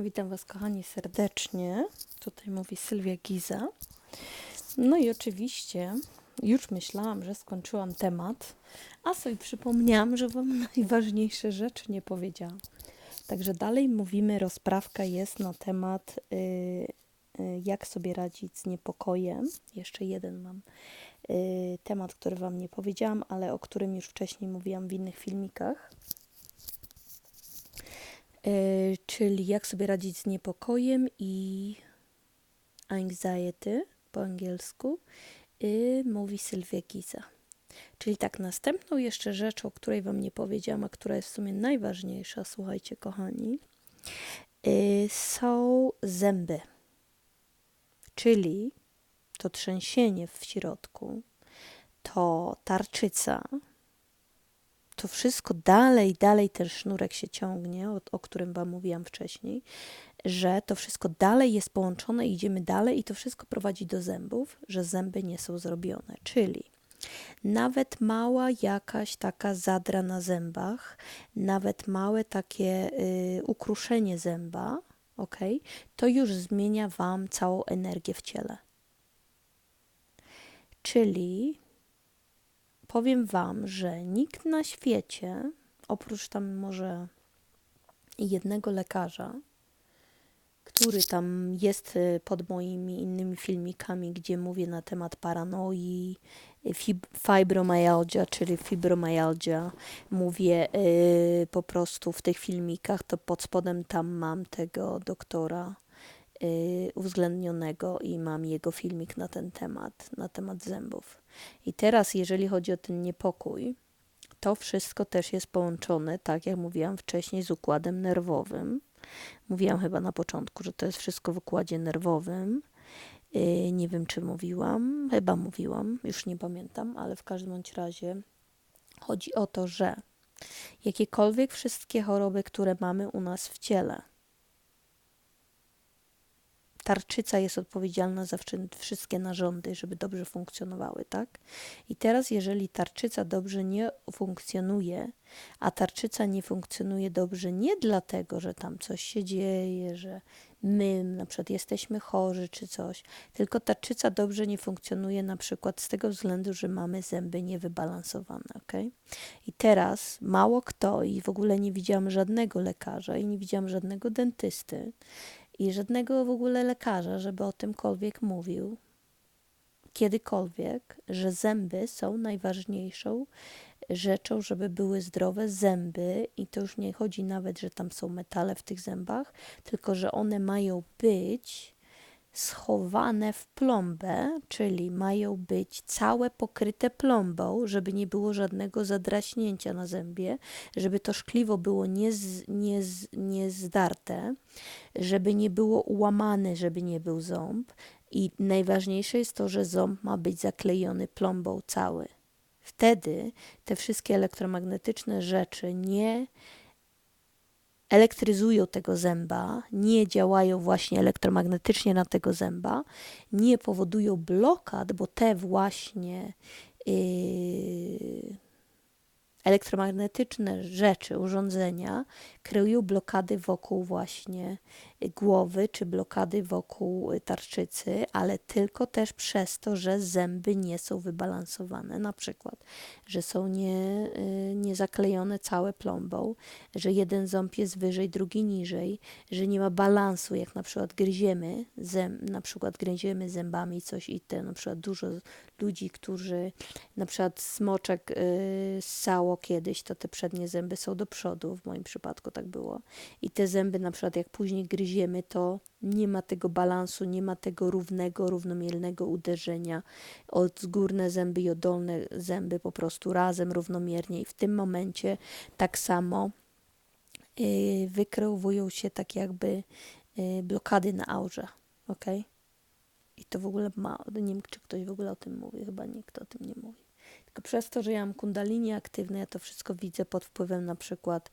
Witam Was, kochani, serdecznie. Tutaj mówi Sylwia Giza. No i oczywiście już myślałam, że skończyłam temat, a sobie przypomniałam, że Wam najważniejsze rzeczy nie powiedziałam. Także dalej mówimy, rozprawka jest na temat, y, y, jak sobie radzić z niepokojem. Jeszcze jeden mam y, temat, który Wam nie powiedziałam, ale o którym już wcześniej mówiłam w innych filmikach. Y, czyli jak sobie radzić z niepokojem i anxiety po angielsku, y, mówi Sylwia Giza. Czyli tak, następną jeszcze rzeczą, o której Wam nie powiedziałam, a która jest w sumie najważniejsza, słuchajcie, kochani, y, są zęby. Czyli to trzęsienie w środku, to tarczyca, to wszystko dalej, dalej ten sznurek się ciągnie, o, o którym Wam mówiłam wcześniej, że to wszystko dalej jest połączone, idziemy dalej i to wszystko prowadzi do zębów, że zęby nie są zrobione. Czyli nawet mała jakaś taka zadra na zębach, nawet małe takie y, ukruszenie zęba, ok, to już zmienia Wam całą energię w ciele. Czyli powiem Wam, że nikt na świecie, oprócz tam może jednego lekarza, który tam jest y, pod moimi innymi filmikami, gdzie mówię na temat paranoi, fib fibromyalgia, czyli fibromyalgia. Mówię yy, po prostu w tych filmikach, to pod spodem tam mam tego doktora uwzględnionego i mam jego filmik na ten temat, na temat zębów. I teraz, jeżeli chodzi o ten niepokój, to wszystko też jest połączone, tak jak mówiłam wcześniej, z układem nerwowym. Mówiłam chyba na początku, że to jest wszystko w układzie nerwowym. Yy, nie wiem, czy mówiłam, chyba mówiłam, już nie pamiętam, ale w każdym bądź razie chodzi o to, że jakiekolwiek wszystkie choroby, które mamy u nas w ciele, tarczyca jest odpowiedzialna za wszystkie narządy, żeby dobrze funkcjonowały, tak? I teraz, jeżeli tarczyca dobrze nie funkcjonuje, a tarczyca nie funkcjonuje dobrze nie dlatego, że tam coś się dzieje, że my na przykład jesteśmy chorzy czy coś, tylko tarczyca dobrze nie funkcjonuje na przykład z tego względu, że mamy zęby niewybalansowane, ok? I teraz mało kto i w ogóle nie widziałam żadnego lekarza i nie widziałam żadnego dentysty, i żadnego w ogóle lekarza, żeby o tymkolwiek mówił, kiedykolwiek, że zęby są najważniejszą rzeczą, żeby były zdrowe zęby, i to już nie chodzi nawet, że tam są metale w tych zębach, tylko że one mają być schowane w plombę, czyli mają być całe pokryte plombą, żeby nie było żadnego zadraśnięcia na zębie, żeby to szkliwo było nie, z, nie, nie żeby nie było ułamane, żeby nie był ząb. I najważniejsze jest to, że ząb ma być zaklejony plombą cały. Wtedy te wszystkie elektromagnetyczne rzeczy nie elektryzują tego zęba, nie działają właśnie elektromagnetycznie na tego zęba, nie powodują blokad, bo te właśnie yy, elektromagnetyczne rzeczy, urządzenia kreują blokady wokół właśnie głowy, czy blokady wokół tarczycy, ale tylko też przez to, że zęby nie są wybalansowane. Na przykład, że są nie, y, nie zaklejone całe plombą, że jeden ząb jest wyżej, drugi niżej, że nie ma balansu, jak na przykład gryziemy, zęb, na przykład gryziemy zębami coś i te, na przykład dużo ludzi, którzy na przykład smoczek y, ssało kiedyś, to te przednie zęby są do przodu, w moim przypadku tak było. I te zęby na przykład jak później gryziemy, to nie ma tego balansu, nie ma tego równego, równomiernego uderzenia od górne zęby i od dolne zęby po prostu razem równomiernie i w tym momencie tak samo yy, wykreowują się tak jakby yy, blokady na aurze, ok? I to w ogóle ma, nie wiem czy ktoś w ogóle o tym mówi, chyba nikt o tym nie mówi. Tylko przez to, że ja mam kundalini aktywne, ja to wszystko widzę pod wpływem na przykład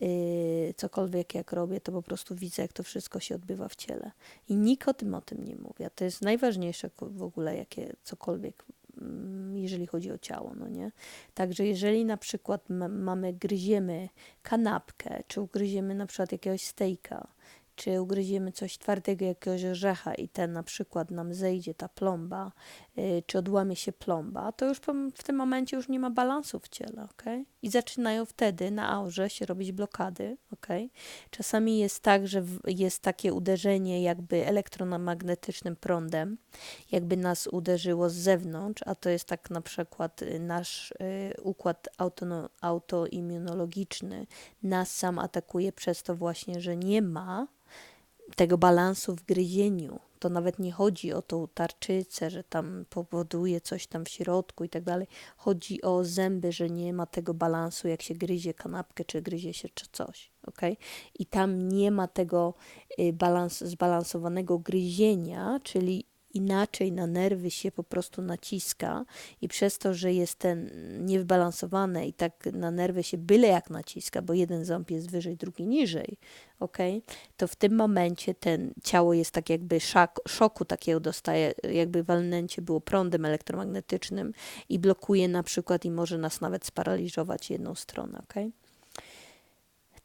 yy, cokolwiek jak robię, to po prostu widzę, jak to wszystko się odbywa w ciele. I nikt o tym o tym nie mówi. A to jest najważniejsze w ogóle, jakie cokolwiek mm, jeżeli chodzi o ciało, no nie? Także jeżeli na przykład mamy, gryziemy kanapkę, czy ugryziemy na przykład jakiegoś stejka, czy ugryziemy coś twardego, jakiegoś orzecha i ten na przykład nam zejdzie ta plomba, y, czy odłamie się plomba, to już w tym momencie już nie ma balansu w ciele, ok? I zaczynają wtedy na aurze się robić blokady, ok? Czasami jest tak, że jest takie uderzenie jakby elektromagnetycznym prądem, jakby nas uderzyło z zewnątrz, a to jest tak na przykład y, nasz y, układ auto, autoimmunologiczny nas sam atakuje przez to właśnie, że nie ma tego balansu w gryzieniu. To nawet nie chodzi o tą tarczycę, że tam powoduje coś tam w środku i tak dalej. Chodzi o zęby, że nie ma tego balansu, jak się gryzie kanapkę, czy gryzie się czy coś. Okay? I tam nie ma tego y, balans, zbalansowanego gryzienia, czyli inaczej na nerwy się po prostu naciska i przez to, że jest ten niewybalansowane i tak na nerwy się byle jak naciska, bo jeden ząb jest wyżej, drugi niżej, ok, to w tym momencie ten ciało jest tak jakby szak, szoku takiego dostaje, jakby walnięcie było prądem elektromagnetycznym i blokuje na przykład i może nas nawet sparaliżować jedną stronę, ok.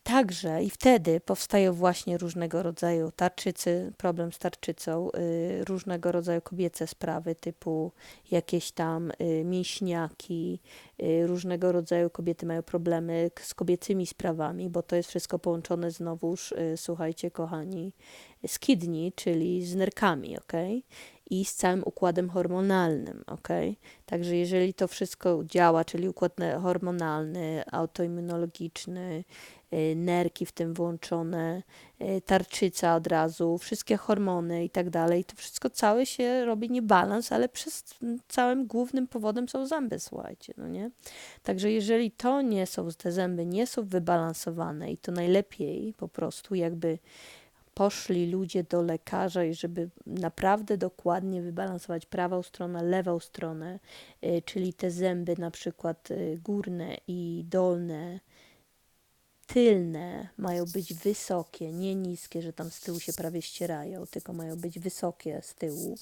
Także i wtedy powstają właśnie różnego rodzaju tarczycy, problem z tarczycą, y, różnego rodzaju kobiece sprawy typu jakieś tam y, mięśniaki, y, różnego rodzaju kobiety mają problemy z kobiecymi sprawami, bo to jest wszystko połączone znowuż, y, słuchajcie kochani, z kidney, czyli z nerkami, ok? I z całym układem hormonalnym, ok? Także jeżeli to wszystko działa, czyli układ hormonalny, autoimmunologiczny, Y, nerki w tym włączone, y, tarczyca od razu, wszystkie hormony i tak dalej. To wszystko całe się robi niebalans, ale przez całym głównym powodem są zęby, słuchajcie, no nie? Także jeżeli to nie są, te zęby nie są wybalansowane i to najlepiej po prostu jakby poszli ludzie do lekarza i żeby naprawdę dokładnie wybalansować prawą stronę, lewą stronę, y, czyli te zęby na przykład górne i dolne, tylne mają być wysokie, nie niskie, że tam z tyłu się prawie ścierają, tylko mają być wysokie z tyłu.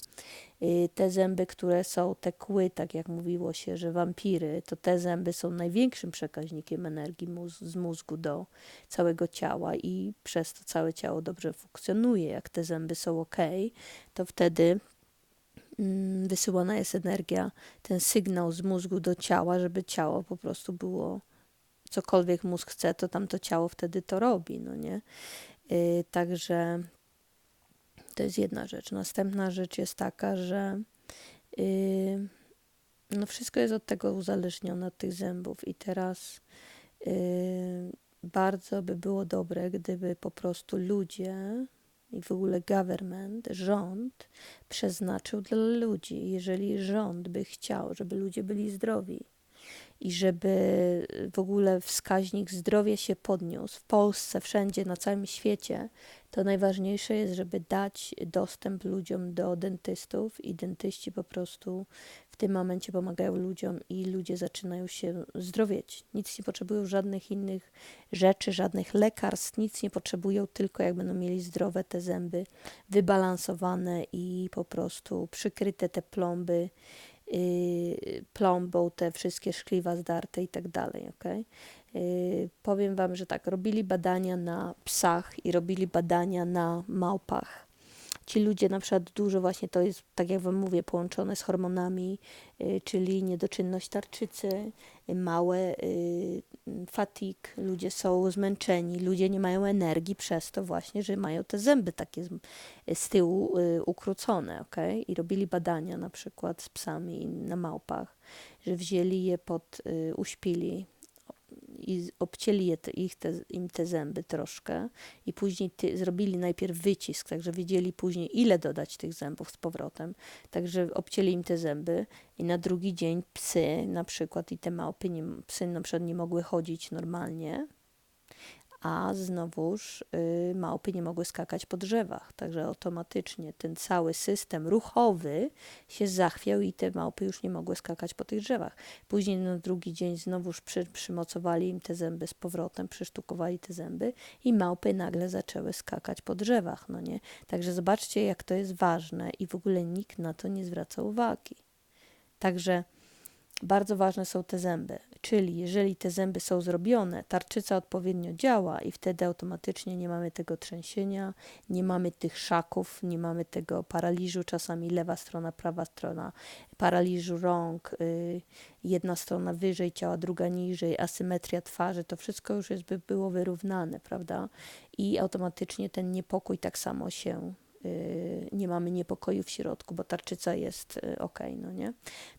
Y, te zęby, które są te kły, tak jak mówiło się, że wampiry, to te zęby są największym przekaźnikiem energii z mózgu do całego ciała i przez to całe ciało dobrze funkcjonuje. Jak te zęby są ok, to wtedy mm, wysyłana jest energia, ten sygnał z mózgu do ciała, żeby ciało po prostu było cokolwiek mózg chce, to tam to ciało wtedy to robi, no nie? Yy, także to jest jedna rzecz. Następna rzecz jest taka, że yy, no wszystko jest od tego uzależnione, od tych zębów i teraz yy, bardzo by było dobre, gdyby po prostu ludzie i w ogóle government, rząd przeznaczył dla ludzi. Jeżeli rząd by chciał, żeby ludzie byli zdrowi, i żeby w ogóle wskaźnik zdrowia się podniósł w Polsce, wszędzie, na całym świecie, to najważniejsze jest, żeby dać dostęp ludziom do dentystów i dentyści po prostu w tym momencie pomagają ludziom i ludzie zaczynają się zdrowieć. Nic nie potrzebują żadnych innych rzeczy, żadnych lekarstw, nic nie potrzebują, tylko jak będą mieli zdrowe te zęby, wybalansowane i po prostu przykryte te plomby Y, plombą te wszystkie szkliwa zdarte i tak dalej, okay? Powiem Wam, że tak, robili badania na psach i robili badania na małpach ci ludzie na przykład dużo właśnie to jest, tak jak Wam mówię, połączone z hormonami, y, czyli niedoczynność tarczycy, y, małe y, fatig, ludzie są zmęczeni, ludzie nie mają energii przez to właśnie, że mają te zęby takie z, z tyłu ukrócone, ok? I robili badania na przykład z psami na małpach, że wzięli je pod, uśpili i obcięli je, ich te, im te zęby troszkę i później ty, zrobili najpierw wycisk, także wiedzieli później ile dodać tych zębów z powrotem. Także obcięli im te zęby i na drugi dzień psy na przykład i te małpy, nie, psy na przykład nie mogły chodzić normalnie, a znowuż y, małpy nie mogły skakać po drzewach, także automatycznie ten cały system ruchowy się zachwiał i te małpy już nie mogły skakać po tych drzewach. Później na drugi dzień znowuż przy, przymocowali im te zęby z powrotem, przysztukowali te zęby i małpy nagle zaczęły skakać po drzewach, no nie? Także zobaczcie, jak to jest ważne i w ogóle nikt na to nie zwraca uwagi. Także bardzo ważne są te zęby. Czyli jeżeli te zęby są zrobione, tarczyca odpowiednio działa i wtedy automatycznie nie mamy tego trzęsienia, nie mamy tych szaków, nie mamy tego paraliżu, czasami lewa strona, prawa strona, paraliżu rąk, y, jedna strona wyżej ciała, druga niżej, asymetria twarzy, to wszystko już jest by było wyrównane, prawda? I automatycznie ten niepokój tak samo się nie mamy niepokoju w środku, bo tarczyca jest y, ok, no nie?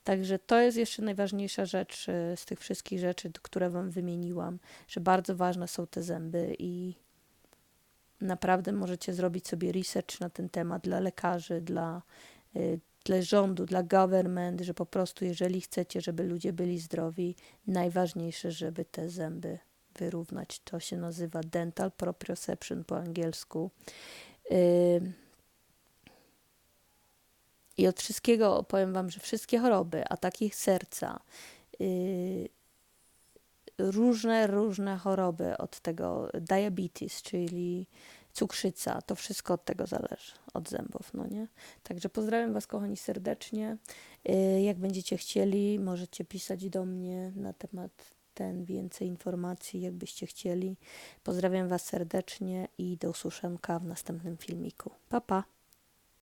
Także to jest jeszcze najważniejsza rzecz y, z tych wszystkich rzeczy, które Wam wymieniłam, że bardzo ważne są te zęby i naprawdę możecie zrobić sobie research na ten temat dla lekarzy, dla, y, dla rządu, dla government, że po prostu jeżeli chcecie, żeby ludzie byli zdrowi, najważniejsze, żeby te zęby wyrównać. To się nazywa dental proprioception po angielsku. Ym, I od wszystkiego powiem Wam, że wszystkie choroby, ataki serca, yy, różne, różne choroby od tego, diabetes, czyli cukrzyca, to wszystko od tego zależy, od zębów, no nie? Także pozdrawiam Was, kochani, serdecznie. Yy, Jak będziecie chcieli, możecie pisać do mnie na temat ten więcej informacji, jakbyście chcieli. Pozdrawiam Was serdecznie i do usłyszenia w następnym filmiku. Pa, pa!